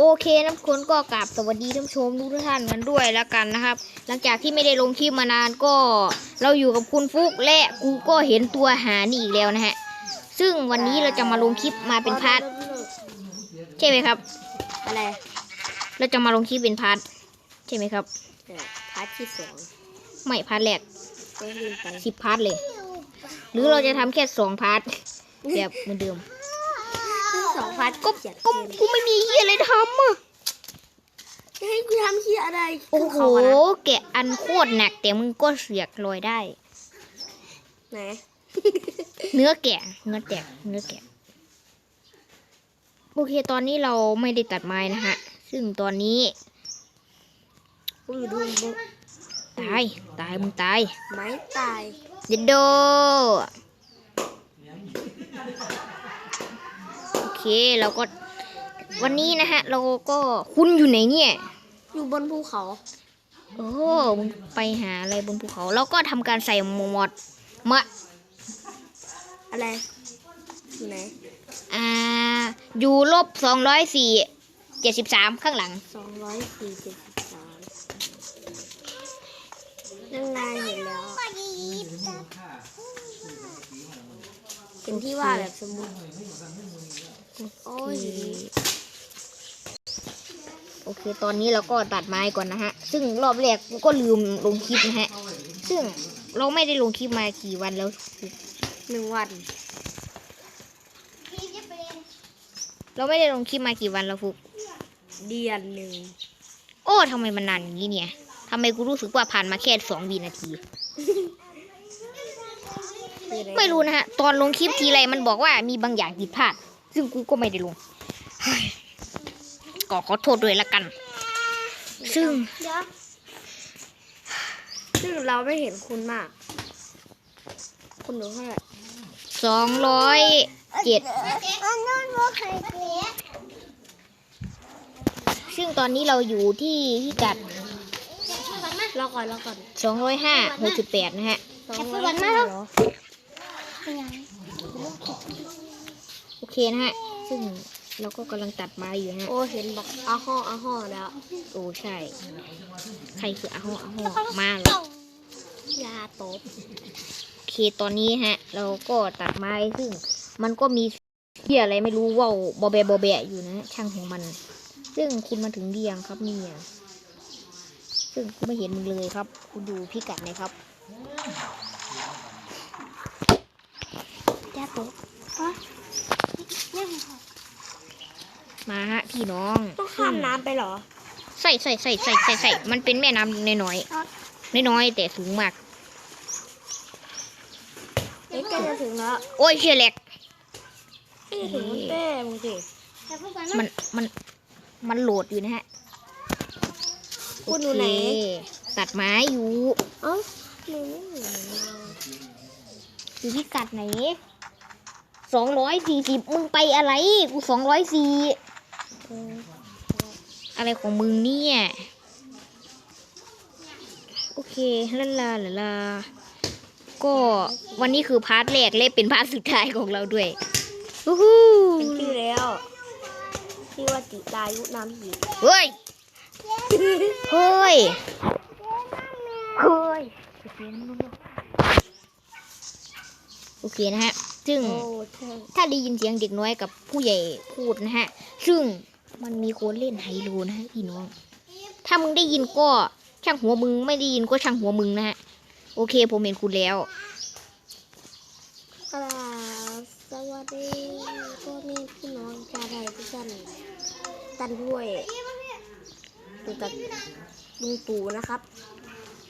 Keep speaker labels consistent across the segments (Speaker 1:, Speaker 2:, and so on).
Speaker 1: โอเคนะทุกคนก็กราบสวัสดีท่านผู้ชมทุกท่านกันด้วยแล้วกันนะครับ หลังจากที่ไม่ได้ลงคลิปมานานก็ เราอยู่กับคุณฟุกและกูก็เห็นตัวหานี่อีกแล้วนะฮะ ซึ่งวันนี้เราจะมาลงคลิปมาเป็นพาร์ทใช่ไหมครับ
Speaker 2: อะไร
Speaker 1: เราจะมาลงคลิปเป็นพาร์ทใช่ไหมครับ
Speaker 2: เนี่ยพาร์ทที่สอง
Speaker 1: ไม่พาร์ทแรก
Speaker 2: ก็ลืมไป
Speaker 1: สิบพาร์ทเลย หรือเราจะทำแค่สองพาร์ทแบบเหมือนเดิม
Speaker 2: ที่ สองพาร์ท
Speaker 1: ก็
Speaker 2: เขียน
Speaker 1: ก็กูไม่มีเฮียอะไรทำอะ
Speaker 2: จะให้กูทำที่อะไร
Speaker 1: โอ้โห
Speaker 2: คืเขาะนะ
Speaker 1: แกะอันโคตรหนักแต่มึงก็เสียกลอยได้
Speaker 2: ไหน
Speaker 1: เนื้อแกะเนื้อแกะเนื้อแกะโอเคตอนนี้เราไม่ได้ตัดไม้นะฮะ ซึ่งตอนนี้
Speaker 2: กูดูดู
Speaker 1: ตาย ตายมึงตาย
Speaker 2: ไม้ตาย
Speaker 1: เดดโด โอ เคเราก็วันนี้นะฮะ เราก็คุณอยู่ไหนเนี่ย
Speaker 2: อยู่บนภูเขา
Speaker 1: โอ้มึงไปหาอะไรบนภูเขาเราก็ทำการใส่หมวดมะ
Speaker 2: อะไร อยู่ไหน
Speaker 1: อ่า อยู่ลบสองร้อยสี่เจ็ดสิบสามข้างหลัง
Speaker 2: สองร้อยสี่สิบสามนั่นไงเห็นแล้ว เป็นที่ว่าแบบสมุด โอ้ย
Speaker 1: โอเค ตอนนี้เราก็ตัดไม้ก่อนนะฮะ ซึ่งรอบแรกกูก็ลืมลงคลิปนะฮะ ซึ่งเราไม่ได้ลงคลิปมากี่วันแล้ว
Speaker 2: หนึ่งวัน
Speaker 1: เราไม่ได้ลงคลิปมากี่วันแล้วฟุก
Speaker 2: เดือนหนึ่ง
Speaker 1: โอ้ทำไมมันนานอย่างนี้เนี่ยทำไมกูรู้สึกว่าผ่านมาแค่สองวินาที
Speaker 2: คืออะ
Speaker 1: ไม่รู้นะฮะ ตอนลงคลิปทีไรมันบอกว่ามีบางอย่างผิดพลาด ซึ่งกูก็ไม่ได้ลงเฮ้ยก็ขอโทษด้วยละกัน ซึ่ง
Speaker 2: ซึ่งเราไม่เห็นคุณมาก คุณหนูเท่าไหร่
Speaker 1: สองร้อยเจ็ดซึ่งตอนนี้เราอยู่ที่พิกัด
Speaker 2: รอก่อนรอก่อน
Speaker 1: สองร้อยห้าหกสิบแปดนะฮะ
Speaker 2: สองร้อยห้าเหรอ
Speaker 1: โอเค นะฮะ ซึ่งเราก็กำลังตัดไม้อยู่นะฮะ
Speaker 2: โอ้เห็นบอกอาห่ออาห่อแล้ว
Speaker 1: โอ้ใช่ ใครคืออาหออาหอมาเหรอยา
Speaker 2: ตบ
Speaker 1: โอเคตอนนี้ฮะ เราก็ตัดไม้ซึ่ง มันก็มีเที่ยอะไรไม่รู้ว่าวบอแบะบอแบะอยู่นะฮะช่างของมัน ซึ่งคุณมาถึงเดียงครับเนี่ย ซึ่งคุณไม่เห็นมึงเลยครับ คุณดูพิกัดไหนครับ
Speaker 2: ยาตบ
Speaker 1: มาฮะพี่น้อง
Speaker 2: ต้องข้ามน้ำไปเหรอ
Speaker 1: ใส่ใส่ใส่ใส่ใส่ใส่มันเป็นแม่น้ำน้อยๆน้อยๆแต่สูงมาก
Speaker 2: เอ้ยใกล้จะถึงแล้ว
Speaker 1: โอ้ยเชียแหลก
Speaker 2: ใกล้จะถึงมันเต้มึงสิ
Speaker 1: มันมันมันโหลดอยู่นะฮะ
Speaker 2: คุณอยู่ไหน
Speaker 1: โอเคตัดไม้อยู่
Speaker 2: เอ้าหนูไม่เห็นเลย
Speaker 1: อยู่พิกัดไหน สองร้อยสี่สิบมึงไปอะไร กูสองร้อยสี่อะไรของมึงเนี่ย โอเคลาลาลาลาก็วันนี้คือพาร์ทแรกและเป็นพาร์ทสุดท้ายของเราด้วยวู้ฮู้
Speaker 2: เป็นชื่อแล้วชื่อว่าจิรายุน้ำหี
Speaker 1: เฮ้ย เฮ้ย เฮ้ย โอเคนะฮะ ซึ่ง
Speaker 2: โอ้ใช่
Speaker 1: ถ้าได้ยินเสียงเด็กน้อยกับผู้ใหญ่พูดนะฮะ ซึ่งมันมีคนเล่นไฮโลนะฮะพี่น้อง ถ้ามึงได้ยินก็ช่างหัวมึงไม่ได้ยินก็ช่างหัวมึงนะฮะ โอเคผมเห็นคุณแล้ว
Speaker 2: กราบสวัสดีพ่อแม่พี่น้องชาวไทยทุกท่านตันด้วยอยู่กับลุงตู่นะครับ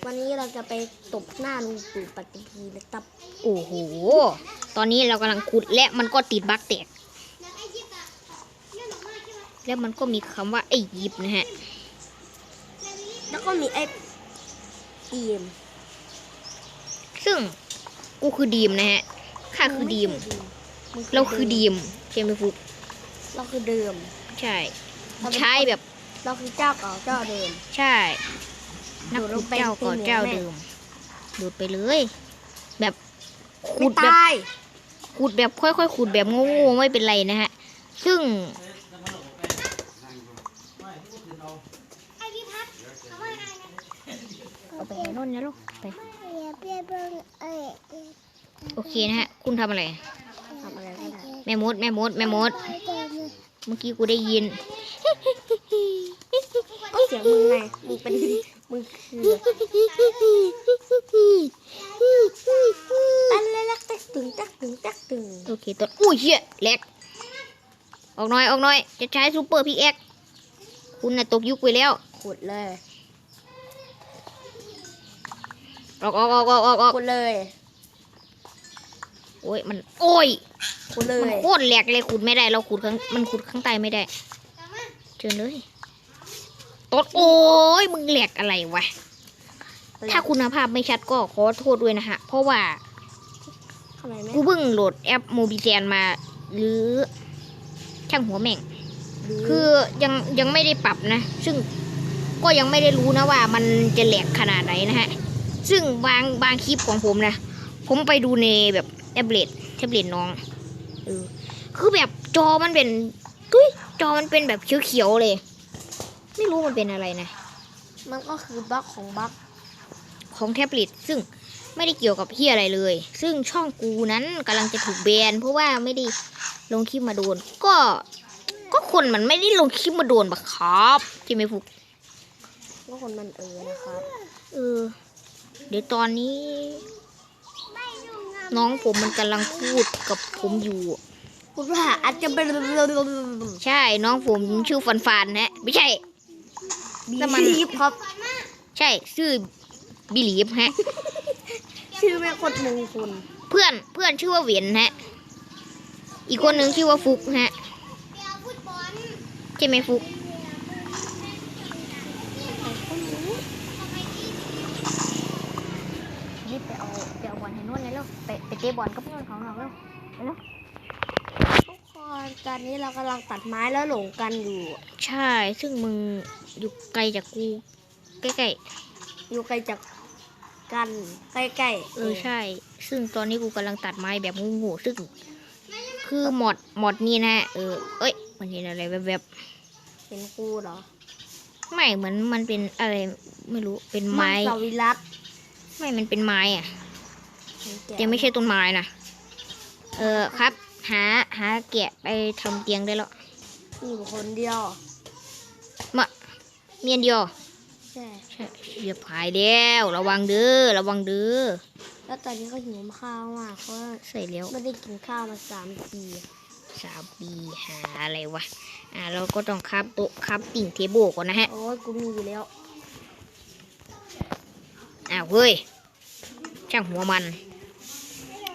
Speaker 2: วันนี้เราจะไปตบหน้าลุงตู่ปฏิทีนะครับ
Speaker 1: โอ้โห ตอนนี้เรากำลังขุดและมันก็ติดบั๊กแตก แล้วมันก็มีคำว่าไอ้ยิบนะฮะ
Speaker 2: แล้วก็มีไอ้ดีม
Speaker 1: ซึ่งกูคือดีมนะฮะ ข้าคือดีม
Speaker 2: มึง
Speaker 1: เราคือดีมใช่ไหมฟุก
Speaker 2: เราคือเดิม
Speaker 1: ใช่ ใช่แบบ
Speaker 2: เราคือเจ้าเก่าเจ้าเดิม
Speaker 1: ใช่ นักดูดแก้วก่อนแก้วดื่มดูดไปเลย แบบขุดแบบขุดแบบค่อยๆขุดแบบงงๆไม่เป็นไรนะฮะ ซึ่งเอาไปนู่นนะลูกไปโอเคนะฮะ คุณทำอะไรแม่มดแม่มดแม่มดเมื่อกี้กูได้ยิน
Speaker 2: เสียงมึงไงมึงเป็น มึงคืออันเล็กๆตักตึงตักตึงตักตึง
Speaker 1: โอเคตัวอุ้ยเชี่ยแหลกออกหน่อยออกหน่อย จะใช้ซูเปอร์พิกแอคคุณน่ะตกยุคไปแล้ว
Speaker 2: ขุดเลย
Speaker 1: ออกออกออกออกออกออก
Speaker 2: ขุดเลย
Speaker 1: โอ้ยมันโอ้ย
Speaker 2: ขุดเล
Speaker 1: มัน
Speaker 2: ย
Speaker 1: โคตรแหลกเลยขุดไม่ได้เราขุดข้างมันขุดข้างใต้ไม่ได้เจอเลย ตดโอ้ยมึงแหลกอะไรวะ ถ้าคุณภาพไม่ชัดก็ขอโทษด้วยนะฮะ เพราะว่า
Speaker 2: ทำไมไม่
Speaker 1: กูเพิ่งโหลดแอปโมบิแซนมา หรือช่างหัวแม่ง คือยังยังไม่ได้ปรับนะ ซึ่งก็ยังไม่ได้รู้นะว่ามันจะแหลกขนาดไหนนะฮะ ซึ่งบางบางคลิปของผมนะ ผมไปดูในแบบแท็บเล็ตแท็บเล็ตน้องเออคือแบบจอมันเป็นตุ้ยจอมันเป็นแบบเขียวๆเลย ไม่รู้มันเป็นอะไรนะ
Speaker 2: มันก็คือบั๊กของบั๊ก
Speaker 1: ของแท็บเล็ตซึ่งไม่ได้เกี่ยวกับที่อะไรเลย ซึ่งช่องกูนั้นกำลังจะถูกแบนเพราะว่าไม่ได้ลงคลิปมาโดน ก็ ก็คนมันไม่ได้ลงคลิปมาโดนปะครับที่ไม่ฟุก
Speaker 2: ก็คนมันเออนะครับ
Speaker 1: เออ เดี๋ยวตอนนี้ น้องผมมันกำลังพูดกับผมอยู่
Speaker 2: พูดว่าอาจจะเป็น
Speaker 1: ใช่น้องผมชื่อฟันฟันๆฮะไม่ใช่ แต่มัน
Speaker 2: บีบครับ
Speaker 1: ใช่ชื่อบิลีฟฮะ
Speaker 2: ชื่อแม่โคตรมงคล
Speaker 1: เพื่อนเพื่อนชื่อว่าเหวียนฮะ อีกคนหนึ่งชื่อว่าฟุกฮะใช่ไหมฟุก รีบไปเอาไปเอาบอลให้นวดเลยแล้วไปไปเตะบอลกับนวดของเราแล้ว
Speaker 2: ทุก คนตอนนี้เรากำลังตัดไม้แล้วหลงกันอยู่
Speaker 1: ใช่ ซึ่งมึงอยู่ไกลจากกูใกล้
Speaker 2: อยู่ไกลจากกันใกล้ๆ
Speaker 1: ๆเออใช่ ซึ่งตอนนี้กูกำลังตัดไม้แบบงูๆซึ่ง คือหมอดหมอดนี่นะเออเอ้ย มันเห็นอะไรแวบ
Speaker 2: เป็นครูเหรอ
Speaker 1: ๆไม่เหมือนมันเป็นอะไรไม่รู้เป็นไม้
Speaker 2: นสวิรัต
Speaker 1: ไม่มันเป็นไม้อะ
Speaker 2: แกะ
Speaker 1: แต่ไม่ใช่ต้นไม้นะเออครับ หาหาแกะไปทำเตียงได้แล้ว
Speaker 2: มีอยู่คนเดียว
Speaker 1: มาเมียนเดียว
Speaker 2: ใช่
Speaker 1: ใช่เหยียบหายแล้วระวังเด้อระวังเด้อ
Speaker 2: แล้วตอนนี้ก็หิวข้าวมากเพราะว่า
Speaker 1: ใส่แล้ว
Speaker 2: ไม่ได้กินข้าวมาสามปี
Speaker 1: สามปีหาอะไรวะอ่าเราก็ต้องคับโต๊ะคับติ่งเทเบลก่อนนะฮะ
Speaker 2: โอ้ยกูมีอยู่แล้ว
Speaker 1: อ้าวเฮ้ยช่างหัวมัน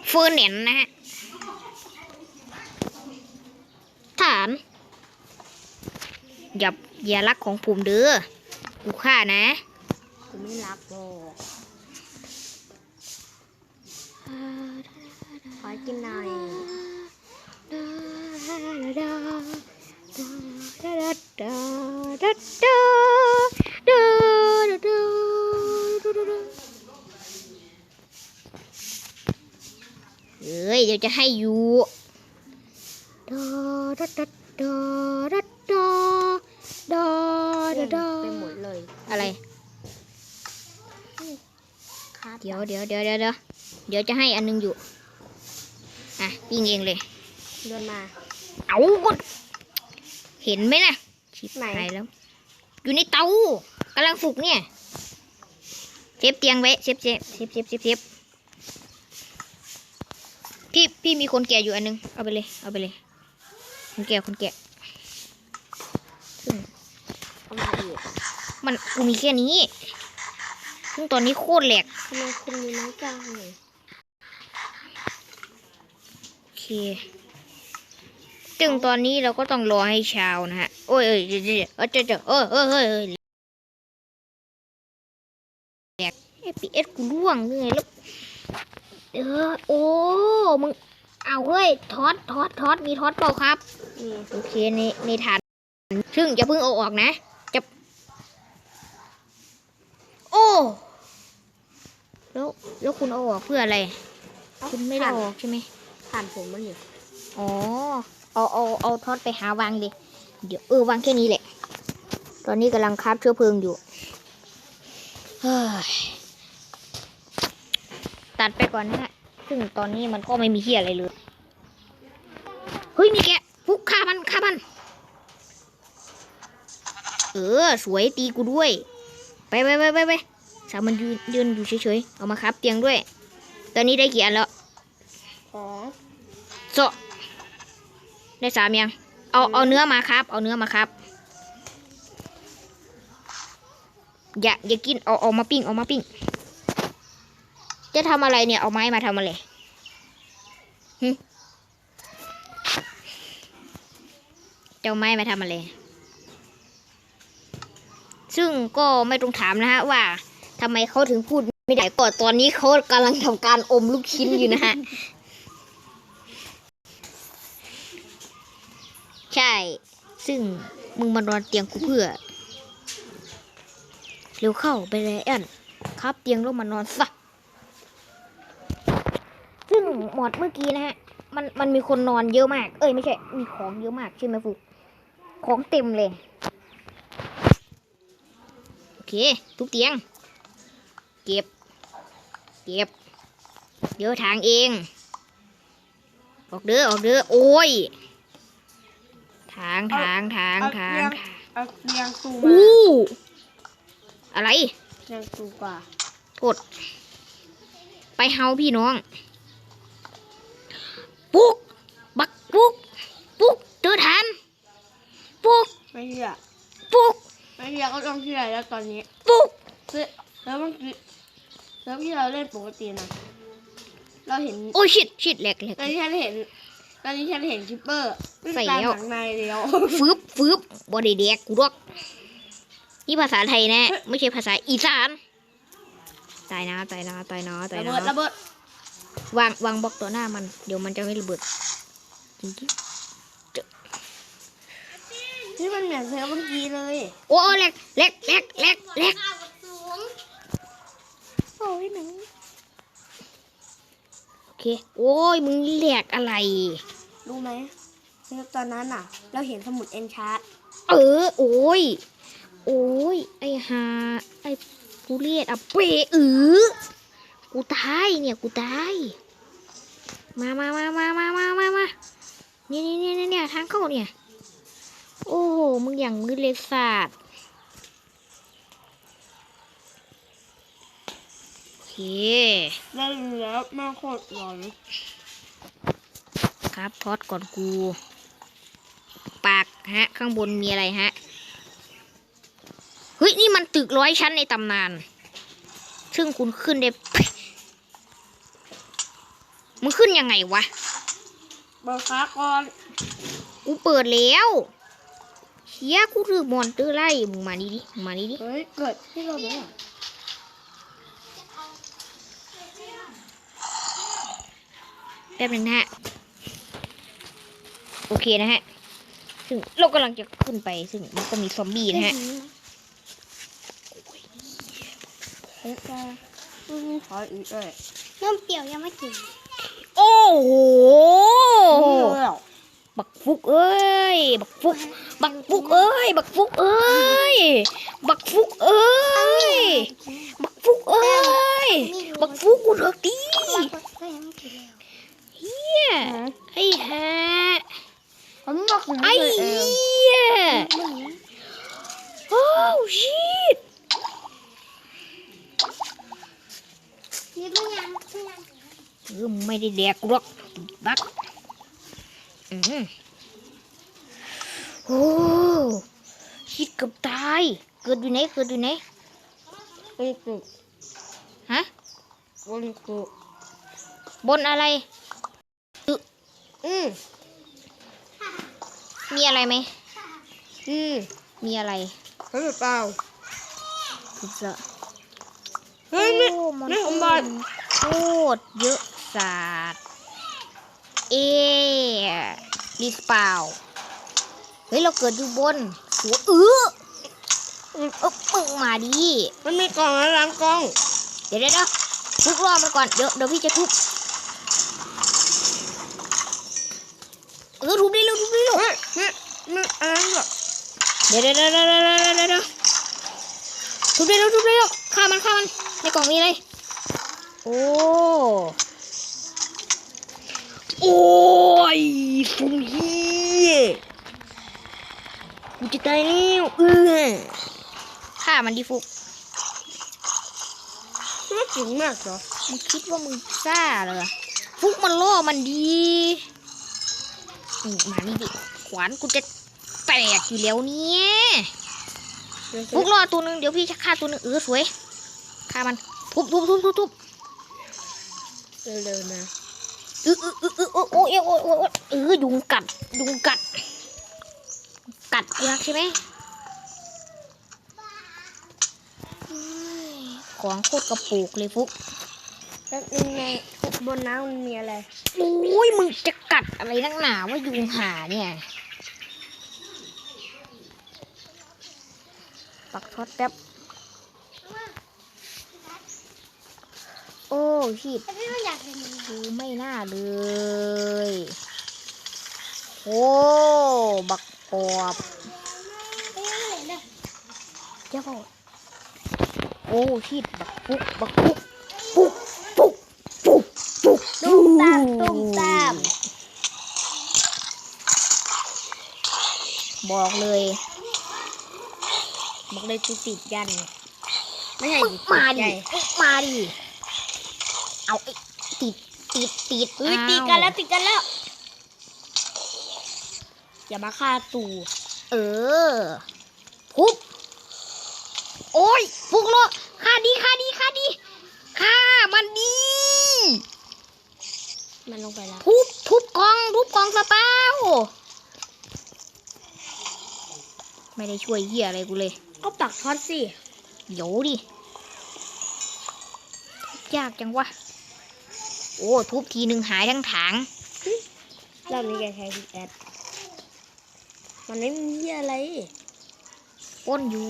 Speaker 1: เฟิร์นแหนนนะฮะฐานอย่าอย่ารักของผมเด้อกูฆ่านะ
Speaker 2: กูไม่รักหรอกขอกินหน่อย
Speaker 1: เอ้ยเดี๋ยวจะให้อยู่ อดอดอดอดอดอดอดอ
Speaker 2: ไปหมดเลย
Speaker 1: อะไร
Speaker 2: ครับ
Speaker 1: เดี๋ยวเดี๋ยวเดี๋ยวเดี๋ยวเดี๋ยวเดี๋ยวจะให้อันนึงอยู่ อะปิ้งเองเลย
Speaker 2: เดินมา
Speaker 1: เอากดเห็นไหมนะชิบ
Speaker 2: ไหน
Speaker 1: หายแล้ว อยู่ในเตากำลังฝึกเนี่ย เซฟเตียงไว้ เซฟเซฟเซฟเซฟเซฟเซฟพี่พี่มีคนแก่อยู่อันนึง เอาไปเลย เอาไปเลย คนแก่คนแก่ซึ่ง
Speaker 2: เอามาอีก
Speaker 1: มันกูมีแค่นี้ ซึ่งตอนนี้โคตรแหลก
Speaker 2: ทำไมคุณมีน้อยจังเลย
Speaker 1: โอเคซึ่งตอนนี้เราก็ต้องรอให้เช้านะฮะ โอ้ยเอ้ยเดี๋ยวเดี๋ยวเอ้ยเดี๋ยวเดี๋ยวเออเออเออเออแหลกเอพีเอสกูร่วงเลยแล้วเออโอ้มึง เอาเฮ้ยทอดทอดทอดมีทอดเปล่าครับ
Speaker 2: นี่
Speaker 1: โอเคในในฐาน ซึ่งอย่าเพิ่งเอาออกนะ จะ โอ้แล้วแล้วคุณเอาออกเพื่ออะไร คุณไม่ได้เอาออกใช่ไหม
Speaker 2: ผ่านผมมันอยู่
Speaker 1: อ๋อเอาเอาเอาทอดไปหาวางดิเดี๋ยวเออวางแค่นี้แหละ ตอนนี้กำลังคราบเชื้อเพลิงอยู่เฮ้ยตัดไปก่อนนะฮะ ซึ่งตอนนี้มันก็ไม่มีเฮียอะไรเลย เฮ้ยมีแกะฟุกฆ่ามันฆ่ามัน เออ สวยตีกูด้วย ไปไปไปไปไปสามมันยืนยืนอยู่เฉยๆ เอามาครับเตียงด้วย ตอนนี้ได้กี่อันแล้ว
Speaker 2: ของ
Speaker 1: โซได้สามยัง เอาเอาเนื้อมาครับ เอาเนื้อมาครับ อย่าอย่ากิน เอาเอามาปิ้ง เอามาปิ้ง จะทำอะไรเนี่ย เอาไม้มาทำอะไรจะเอาไม้มาทำอะไร ซึ่งก็ไม่ต้องถามนะฮะว่าทำไมเขาถึงพูดไม่ได้ก็ตอนนี้เขากำลังทำการอมลูกชิ้นอยู่นะฮะ ใช่ ซึ่งมึงมานอนเตียงกูเพื่อ เร็วเข้าไปเลยแอนครับเตียงลงมานอนซะ ซึ่งหมดเมื่อกี้นะฮะ มันมันมีคนนอนเยอะมาก เอ้ยไม่ใช่ มีของเยอะมากใช่ไหมฟุกของเต็มเลย โอเค ทุกเตียง เก็บ เก็บ เดี๋ยวทางเอง ออกเด้อออกเด้อโอ้ย ทางทางทางทางทาง
Speaker 2: เอาเตียงสูมา
Speaker 1: อู้อะไร
Speaker 2: เตียงสูกว่า
Speaker 1: กด ไปเฮาพี่น้อง ปุ๊ก บักปุ๊ก ปุ๊กเดินทันปุ๊ก
Speaker 2: ไม่เชื่อ
Speaker 1: ปุ๊ก
Speaker 2: ไม่เชื่อก็ต้องเชื่อแล้วตอนนี้
Speaker 1: ปุ๊ก
Speaker 2: แล้วเมื่อกี้แล้วที่เราเล่นปกตินะเราเห็น
Speaker 1: โอ้ยชิดชิดแหลกแหลก
Speaker 2: ตอนนี้ฉันเห็น ตอนนี้ฉันเห็นคิปเปอร์วิ่ง
Speaker 1: ใส่
Speaker 2: ตาม
Speaker 1: แล้ว
Speaker 2: หลังนายแล้ว
Speaker 1: ฟืบฟืบบอดี้แดกกูดอกนี่ภาษาไทยนะ ไม่ใช่ภาษาอีสาน ตายนะ ตายนะ ตายนะ ตาย
Speaker 2: ระ
Speaker 1: นะ
Speaker 2: เบิดระเบิด
Speaker 1: วางวางบล็อกต่อหน้ามัน เดี๋ยวมันจะไม่ระเบิดจริง
Speaker 2: นี่มันเหมือนเซลล์เมื่อกี้เลย
Speaker 1: ๆโอ้แหลกแหลกแหลกแหลกแหลกโอ้ยหนังโอเค โอ้ยมึงแหลกอะไร
Speaker 2: รู้ไหมเซลล์ตอนนั้นน่ะ เราเห็นสมุดเอนชาร์ต
Speaker 1: เออ โอ้ย โอ้ย ไอฮาไอผู้เลียดอะเปเออกูตายเนี่ย กูตาย มามามามามามามามาเนี่ยเนี่ยเนี่ยเนี่ยทางเข้าเนี่ย โอ้โห มึงอย่างมือเลศาสตร์โอเค
Speaker 2: ได้แล้วแม่โคตรหลอน
Speaker 1: ครับทอดก่อนกู ปากฮะ ข้างบนมีอะไรฮะ เฮ้ย นี่มันตึกร้อยชั้นในตำนาน ซึ่งคุณขึ้นได้ มึงขึ้นยังไงวะ
Speaker 2: เบิร์ค้าก่อน
Speaker 1: กูเปิดแล้วเชียกูถือมอนเตอร์ไล่มึงมานี่ดิมึงมานี่ดิ
Speaker 2: เฮ้ยเกิดที่เราเนี่ย
Speaker 1: แป๊บหนึงนะฮะ โอเคนะฮะ ซึ่งเรากำลังจะขึ้นไป ซึ่งมันก็มีซอมบี้นะฮะ
Speaker 2: เฮ้ยแกอืมขออีกเลย
Speaker 3: น้ำเปรี้ยวยังไม่กิน
Speaker 1: โอ้โหบักฟุกเอ้ย บักฟุก บักฟุกเอ้ย บักฟุกเอ้ย บักฟุกเอ้ย บักฟุกเอ้ย บักฟุกกูเถอะ
Speaker 3: กี้
Speaker 1: เฮียไอ้ฮะไอ้
Speaker 2: เฮี
Speaker 1: ยโอ้ชิต
Speaker 3: นี่เพิ่งยัง
Speaker 1: ออมึงไม่ได้แดกหรอกบักอืมโอ้ชิดเกับตาย เกิดอยู่ไหนเกิดอยู่ไหน
Speaker 2: บนกุก
Speaker 1: ฮะ
Speaker 2: บนกุก
Speaker 1: บนอะไร
Speaker 2: อืม
Speaker 1: มีอะไรไหม
Speaker 2: อืม
Speaker 1: มีอะไร
Speaker 2: เฮ้ยเปล่า
Speaker 1: พิซซ่า
Speaker 2: เฮ้ยนี่
Speaker 1: โอ้มัน
Speaker 2: นี่ผมบอล
Speaker 1: โคตรเยอะ สาดเอดีเปล่าเฮ้ย เราเกิดอยู่บนหัวเออเออมึงมาดิ
Speaker 2: มันมีกล่องแล้วล้างกล้อง
Speaker 1: เดี๋ยวเดี๋ยวเดี๋ยวทุบรอบมันก่อน เดี๋ยวเดี๋ยวพี่จะทุบเออทุบได้เร็วทุบได้เร็ว
Speaker 2: เฮ้ยนี่มันอะไรเหรอ
Speaker 1: เดี๋ยวเดี๋ยวเดี๋ยวเดี๋ยวเดี๋ยวเดี๋ยวเดี๋ยวทุบได้เร็วทุบได้เร็วฆ่ามันฆ่ามันในกล่องมีอะไรโอ้ โอ้ยฟุงเฮียกูจะตายแล้วเออฆ่ามันดิฟุก
Speaker 2: ไม่ถึงมากเหรอ
Speaker 1: มึงคิดว่ามึงซ่าเหรอฟุกมันล่อมันดีนี่มานี่ดิขวานกูจะแตกอยู่แล้วเนี่ยฟุกล่อตัวหนึ่งเดี๋ยวพี่จะฆ่าตัวหนึ่งเออสวยฆ่ามันทุบทุบทุบทุบทุบ
Speaker 2: เร็วๆนะ
Speaker 1: เออเออเออเออโอ้โอ้เอโอ้โอ้โอ้เออยุงกัดยุงกัด กัดกูนักใช่ไหมของโคตรกระปุกเลยฟุก
Speaker 2: แล้วยังไงบนน้ำมันมีอะไร
Speaker 1: โอ้ยมึงจะกัดอะไรนักหนาว่ายุงหาเนี่ยปักช็อตแป๊บโอ้ชิด
Speaker 3: พี่ไม่อยากเห็น
Speaker 1: ดูไม่น่าเลย โอ้บักปอบ
Speaker 3: เอ้ยเดี๋ยว
Speaker 1: เจ้าโอ้ชิดบักปุ๊กบักปุ๊กปุ๊กปุ๊กปุ๊กปุ๊ก
Speaker 2: ตุ้มตามตุ้มตาม
Speaker 1: บอกเลย
Speaker 2: บอกเลยกูติดยัน ไม่ใช่
Speaker 1: มาดิมาดิ เอาไอ ติดติด
Speaker 2: เฮ้ย
Speaker 1: อ้า
Speaker 2: ติดกันแล้วติดกันแล้ว อย่ามาฆ่าตู่
Speaker 1: เออพุบโอ้ยฟุกโลฆ่าดีฆ่าดีฆ่าดีฆ่ามันดี
Speaker 2: มันลงไปแล้ว
Speaker 1: ทุบทุบกองทุบกองสเปาไม่ได้ช่วยเหี้ยอะไรกูเลย
Speaker 2: ก็ปักท็อตสิ
Speaker 1: เดี๋ยวดิยากจังวะ โอ้ ทุบทีหนึ่งหายทั้งถัง
Speaker 2: รอบนี้แกใช้พิกแอดมันไม่มีอะไร
Speaker 1: ป้นอยู่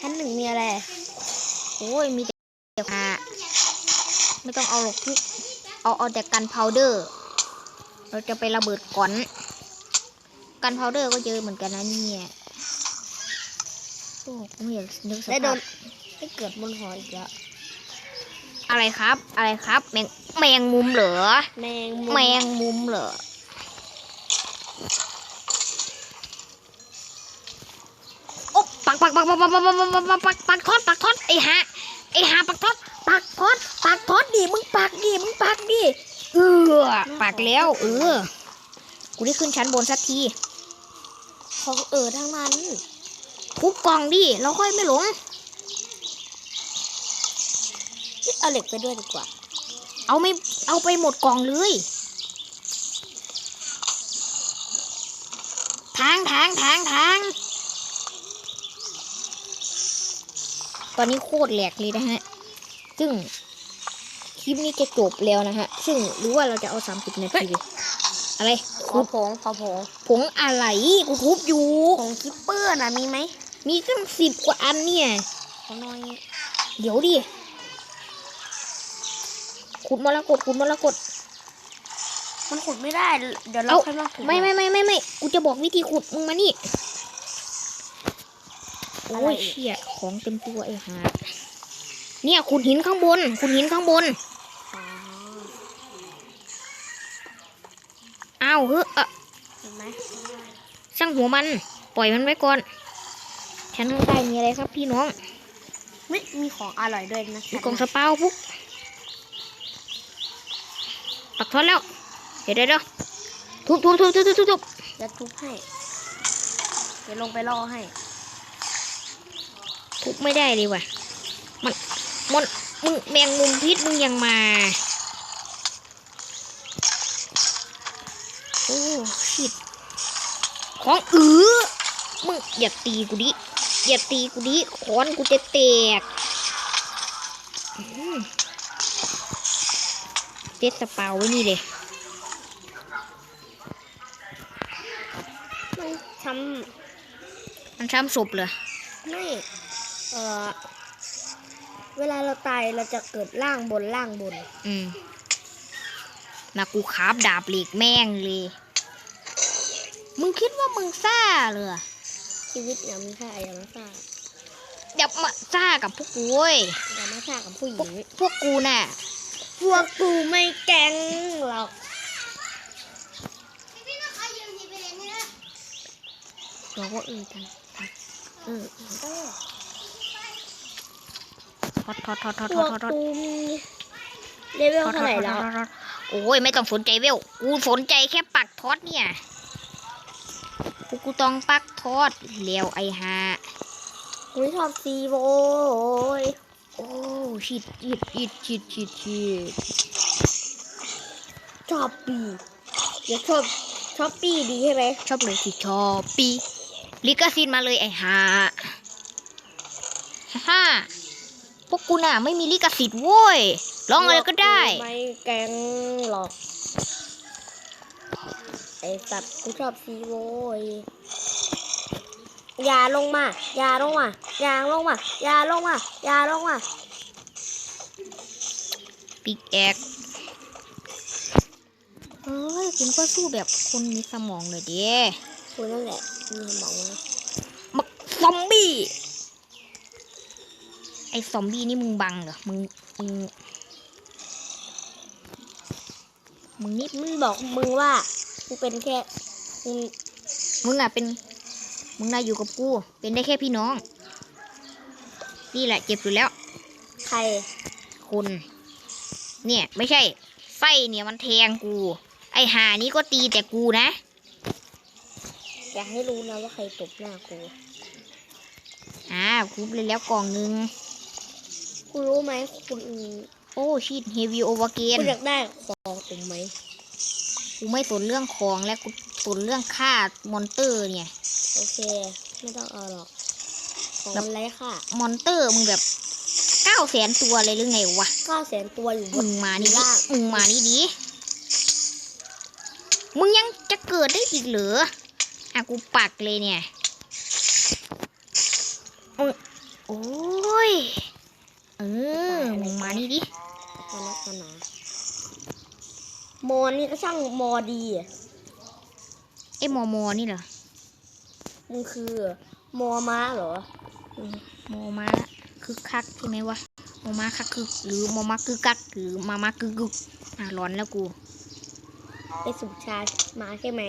Speaker 2: ชั้นหนึ่งมีอะไร
Speaker 1: โอ้ย มีแต่หาไม่ต้องเอาหรอกทุกเอาเอาแต่กันพาวเดอร์ เราจะไประเบิดก่อน กันพาวเดอร์ก็เยอะเหมือนกันนะเนี่ยโอ้กูไม่อยากนึกส
Speaker 2: ได้โด
Speaker 1: ภาพ
Speaker 2: นให้เกิดบนหออีกแล้ว
Speaker 1: อะไรครับ อะไรครับ แมงแมงมุมเหรอ
Speaker 2: แมงมุ
Speaker 1: แมงมุมเหรอ โอ๊ะปักปักปักปักปักปักปักปักปักปักปักทอดปักทอดไอ้ฮะไอ้ฮะปักทอดปักทอดปักทอดดิมึงปักดิมึงปักดิเออปักแล้วเออกูได้ขึ้นชั้นบนสักที
Speaker 2: ของเออทั้งนั้น
Speaker 1: ทุบกล่องดิเราค่อยไม่หลง
Speaker 2: เอาเหล็กไปด้วยดีกว่า
Speaker 1: เอาไม่เอาไปหมดกล่องเลยทางทางทางทางตอนนี้โคตรแหลกเลยนะฮะ ซึ่งคลิปนี้จะจบแล้วนะฮะ ซึ่งหรือว่าเราจะเอา30นาทีเลยอะไร
Speaker 2: ขอผงขอผง
Speaker 1: ผงอะไรกูทุบอยู่
Speaker 2: ผงคิปเปอร์นะมีไหม
Speaker 1: มีตั้งสิบกว่าอันเนี่ย
Speaker 2: ขอหน่อย
Speaker 1: เดี๋ยวดิ ขุดมรกตขุดมรกต
Speaker 2: มันขุดไม่ได้ เดี๋ยวเรา
Speaker 1: เอ้า
Speaker 2: ค่อยมาขุด
Speaker 1: ไม่ไม่ไม่ไม่ไม่กูจะบอกวิธีขุดมึงมานี่โอ้ยเชี่ยของเต็มตัวไอ้ห่าเนี่ยขุดหินข้างบนขุดหินข้างบน
Speaker 2: อ๋อ
Speaker 1: อ้าวเฮ้ยเอ่อ
Speaker 2: เห็นไหม
Speaker 1: ช่างหัวมัน ปล่อยมันไว้ก่อนชั้นข้างใต้มีอะไรครับพี่น้อง
Speaker 2: ไม่มีของอร่อยด้วยนะ
Speaker 1: มีกล่องสเปาปุ๊ก ปักทอดแล้ว เดี๋ยวเดี๋ยวเดี๋ยวทุบทุบทุบทุบทุบทุบทุบ
Speaker 2: จะทุบให้ เดี๋ยวลงไปล่อให้
Speaker 1: ทุบไม่ได้เลยว่ะ มันมันมึงแมงมุมพิษมึงยังมา โอ้ชิดของเออมึงอย่าตีกูดิ อย่าตีกูดิขอนกูจะแตกอืม เจ็ดสเปาไว้นี่เลย
Speaker 2: มันท
Speaker 1: มันช้ำศพเหรอำ
Speaker 2: ไม่เอ่อเวลาเราตายเราจะเกิดล่างบนล่างบน
Speaker 1: อืมนะกูคาบดาบเหล็กแม่งเลย มึงคิดว่ามึงซ่าเหรอ
Speaker 2: ชีวิตอย่ามีค่าอย่ามาฆ่า
Speaker 1: อย่ามาซ่ากับพวกกูเว้ย
Speaker 2: อย่ามาฆ่ากับผู้ห
Speaker 1: พว
Speaker 2: ญิ
Speaker 1: ก
Speaker 2: ง
Speaker 1: พวกกูน่ะ
Speaker 2: พวกกูไม่แก๊งหรอก
Speaker 3: พี่ต้องขยืมทีไปเลยนี่นะ
Speaker 2: เราก็เออกันเออเออ
Speaker 1: ทอดทอดทอดทอด
Speaker 2: พ
Speaker 1: ท
Speaker 2: ว
Speaker 1: อกดทอดทอด
Speaker 2: กูมีเลเวลเท่าไหร่แล้ว
Speaker 1: โอ้ยไม่ต้องสนใจเวลกูสนใจแค่ปักทอดเนี่ยกูกูต้องปักทอดเลี้ยวไอฮา
Speaker 2: กูไม่ชอบซีโวย
Speaker 1: โอ้ชิดชิดชิดชิดชิดชิด
Speaker 2: ชอบปีอยากชอบชอบปีดีใช่ไหม
Speaker 1: ชอบเลยที่ชอบปีลิกาซินมาเลยไอฮาฮ่าพวกกูน่ะไม่มีลิขสิทธิ์โว้ยร้องอะไรก็ได้
Speaker 2: พวกูไม่แก๊งหรอกไอสัตว์กูชอบซีโวย อย่าลงมาอย่าลงมาอย่าลงมาอย่าลงมาอย่าลงมา
Speaker 1: ปิกแอกเอ้ยคุณก็สู้แบบคนมีสมองเลยเด้
Speaker 2: คุณนั่นแหละมีสมองนะ
Speaker 1: บักซอมบี้ไอ้ซอมบี้นี่มึงบังเหรอมึงมึงมึงนี่
Speaker 2: มันบอกมึงว่ากูเป็นแค่มึง
Speaker 1: มึงอะเป็น มึงน่ะอยู่กับกู เป็นได้แค่พี่น้อง นี่แหละเจ็บสุดแล้ว
Speaker 2: ใคร
Speaker 1: คุณ เนี่ยไม่ใช่ไส้เนี่ยมันแทงกู ไอ้หานี่ก็ตีแต่กูนะ
Speaker 2: อยากให้รู้นะว่าใครตบหน้ากู
Speaker 1: อ่าคุบเลยแล้วกล่องหนึง
Speaker 2: กูรู้ไหมคุณ
Speaker 1: โอ้ชีดเฮวีโอเวอร์เกน
Speaker 2: คุณอยากได้ของผมไหม
Speaker 1: กูไม่สนเรื่องของและกูสนเรื่องค่ามอนเตอร์เนี่ย
Speaker 2: โอเค ไม่ต้องเอาหรอก ของ
Speaker 1: แบบ
Speaker 2: มันไร้ค่าม
Speaker 1: อนเตอร์มึงแบบเก้าแสนตัวเลยหรือไงวะ
Speaker 2: เก้าแสนตัวอยู่บ
Speaker 1: มึ
Speaker 2: น
Speaker 1: งมานี่ดิ
Speaker 2: ล่าง
Speaker 1: มึงมานี่ดิมึงยังจะเกิดได้อีกเหรออะกูปักเลยเนี่ยมึงโอ้ยเออมึงมานี่ดิ
Speaker 2: มานักมาหนาโมนี่ก็ช่างมอดีอะ
Speaker 1: ไอ้มอมอนี่เหรอ
Speaker 2: มึงคือมอม้าเหรอ
Speaker 1: มอมาคึกคักใช่ไหมวะมอมาคักคึกหรือมอมาคึกกักหรือมามาคึกกึกอะร้อนแล้วกู
Speaker 2: ไปสุชามาใช่ไหม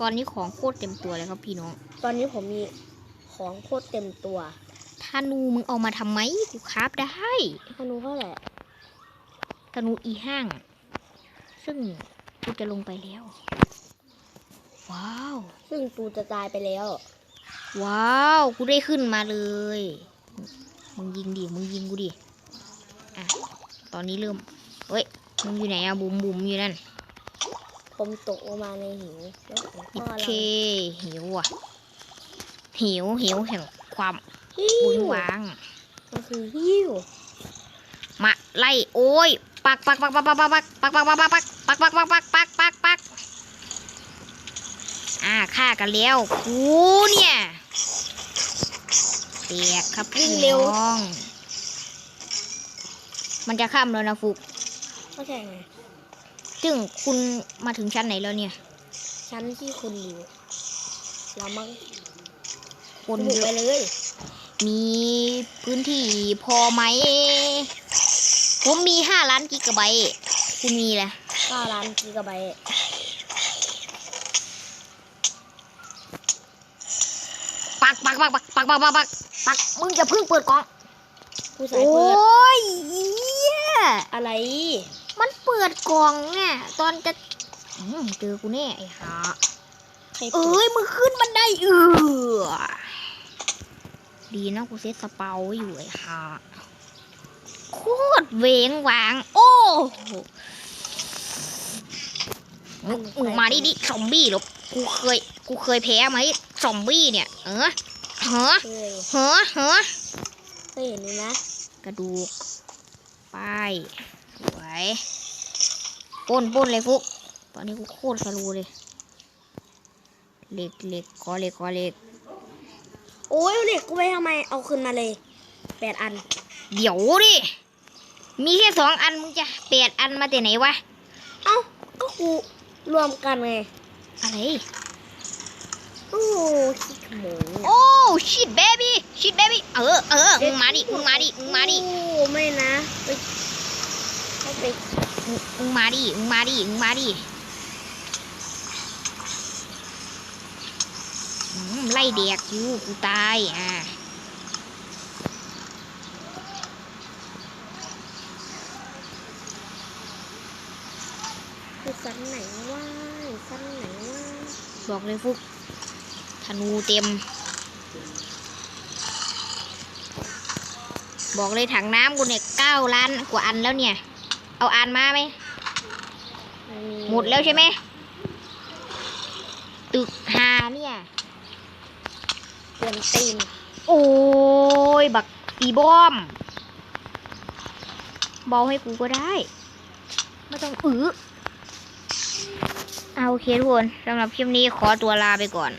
Speaker 1: ตอนนี้ของโคตรเต็มตัวเลยครับพี่น้อง
Speaker 2: ตอนนี้ผมมีของโคตรเต็มตัว
Speaker 1: ธนูมึงเอามาทำไมกูคราบได้
Speaker 2: ธนูเท่าไหร่
Speaker 1: ธนูอีห้าง ซึ่งกูจะลงไปแล้ว ว้าว
Speaker 2: ซึ่งตูจะตายไปแล้ว
Speaker 1: ว้าวกูได้ขึ้นมาเลย มึงยิงดิ มึงยิงกูดิ อะ ตอนนี้เริ่ม เฮ้ย มึงอยู่ไหนอะบุ๋มบุ๋มอยู่นั่น
Speaker 2: ผมตกลงมาในหิวแล้วผม
Speaker 1: โอ
Speaker 2: ก็
Speaker 1: เค หิวอะ หิวหิวแห่งความ
Speaker 2: หิ
Speaker 1: บุญ
Speaker 2: ว
Speaker 1: วาง
Speaker 2: มันคือหิว
Speaker 1: มาไล่ โอ้ย ปักปักปักปักปักปักปักปักปักปักปักปักปักปักปักปักปักปัก อ่าฆ่ากันแล้วกูเนี่ยเตียกครับพี่น้องมันจะข้ามแล้วนะฟุก
Speaker 2: เข้าใจไง
Speaker 1: ซึ่งคุณมาถึงชั้นไหนแล้วเนี่ย
Speaker 2: ชั้นที่คุณอยู่เรามั้ง
Speaker 1: คน
Speaker 2: บุก
Speaker 1: เย
Speaker 2: ไป
Speaker 1: อะ
Speaker 2: เลย
Speaker 1: มีพื้นที่พอไหม ผมมีห้าล้านกิกะไบต์คุณมีแหละ
Speaker 2: เก้าล้านกิกะไบต์
Speaker 1: ปักปักปักปักปักปักมึงจะเพิ่งเปิดกล่องโอ้ยเหี้
Speaker 2: อะไร
Speaker 1: มันเปิดกล่องน่ตอนจะอืเจอกูแน่ไอ้ห่าเอ้ยมึงขึ้นมันได้เออดีนะกูเซตสเปาไว้อยู่ไอ้ห่าโคตรเวงหวาง โอ้โหมึงมาดิดิซอมบี้หรอกูเคย กูเคยแพ้ไหมซอมบี้เนี่ย เออ หรอ
Speaker 2: เคย
Speaker 1: เหรอเหรอ
Speaker 2: เคยเห็นนี่นะ
Speaker 1: กระดูก ป้ายสวยป้นป้นเลยฟุก ตอนนี้กูโคตรสรูเลยเหล็กเหล็กขอเหล็กขอเหล็ก
Speaker 2: โอ้ยเอาเด็กกูไปทำไม เอาคืนมาเลยแปดอัน
Speaker 1: เดี๋ยวดิ มีแค่สองอันมึงจะแปดอันมาแต่ไหนวะ
Speaker 2: เอ้า ก็กูรวมกันไง
Speaker 1: อะไร
Speaker 2: โอ้ขี้ขโมง
Speaker 1: โอ้ชิดเบบี้ชิดเบบี้เออเออมึงมาดิมึงมาดิมึงมาดิ
Speaker 2: โอ้ไม่นะไปเข้าไป
Speaker 1: มึงมึงมาดิมึงมาดิมึงมาดิอืมไล่เด็กอยู่กูตายอะ
Speaker 2: คือสันไหนว่าสันไหนว่า
Speaker 1: บอกเลยฟุก ธนูเต็ม บอกเลยถังน้ำกูเนี่ยเก้าล้านกว่าอันแล้วเนี่ย เอาอันมาไหม
Speaker 2: มันมี
Speaker 1: หมดแล้วใช่ไหม ตึกหาเนี่ย
Speaker 2: เตือนตีน
Speaker 1: โอ้ย บักปีบอม บอลให้กูก็ได้ ไม่ต้องอื้อเอาโอเคทุกคน สำหรับคลิปนี้ขอตัวลาไปก่อน